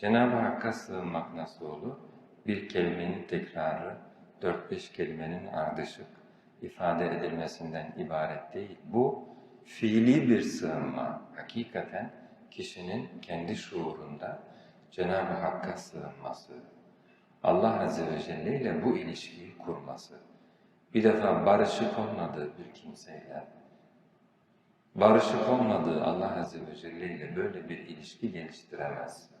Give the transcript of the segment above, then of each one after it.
Cenab-ı Hakk'a sığınmak nasıl olur? Bir kelimenin tekrarı, dört beş kelimenin ardışık ifade edilmesinden ibaret değil. Bu fiili bir sığınma. Hakikaten kişinin kendi şuurunda Cenab-ı Hakk'a sığınması, Allah Azze ve Celle ile bu ilişkiyi kurması. Bir defa barışık olmadığı bir kimseyle, barışık olmadığı Allah Azze ve Celle ile böyle bir ilişki geliştiremez.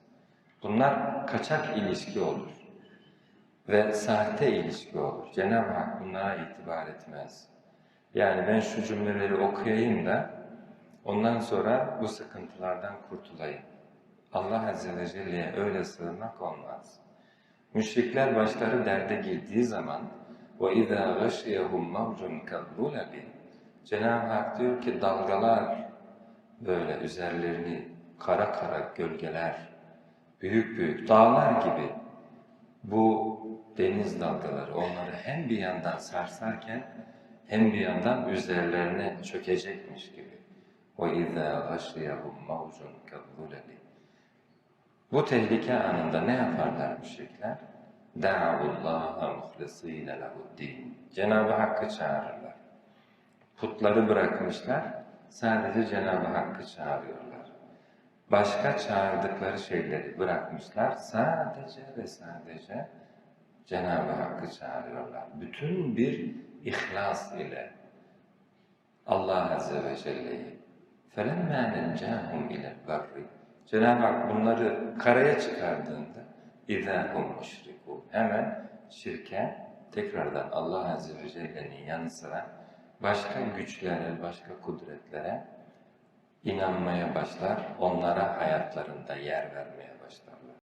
Bunlar kaçak ilişki olur ve sahte ilişki olur. Cenab-ı Hak bunlara itibar etmez. Yani ben şu cümleleri okuyayım da ondan sonra bu sıkıntılardan kurtulayım. Allah Azze ve Celle'ye öyle sığınmak olmaz. Müşrikler başları derde girdiği zaman وَاِذَا غَشِيَهُمْ مَوْجٌ كَالظُّلَبِ Cenab-ı Hak diyor ki dalgalar böyle üzerlerini kara kara gölgeler, büyük büyük dağlar gibi bu deniz dalgaları onları hem bir yandan sarsarken hem bir yandan üzerlerine çökecekmiş gibi. وَاِذَا غَشِيَهُمْ مَوْجٌ كَالظُّلَبِ Bu tehlike anında ne yaparlar müşrikler? دَعَوُ اللّٰهَ مُخْلِص۪ينَ لَهُ الدِّينَ Cenab-ı Hakk'ı çağırırlar. Putları bırakmışlar, sadece Cenab-ı Hakk'ı çağırıyorlar. Başka çağırdıkları şeyleri bırakmışlar, sadece ve sadece Cenab-ı Hakk'ı çağırıyorlar. Bütün bir ihlas ile Allah Azze ve Celle'yi فَلَمَّا نَنْجَاهُمْ اِلَى الْبَرِّ Cenab-ı Hak bunları karaya çıkardığında اِذَا هُمْ مُشْرِكُونَ Hemen şirke tekrardan Allah Azze ve Celle'nin yanı sıra başka güçlere, başka kudretlere inanmaya başlar, onlara hayatlarında yer vermeye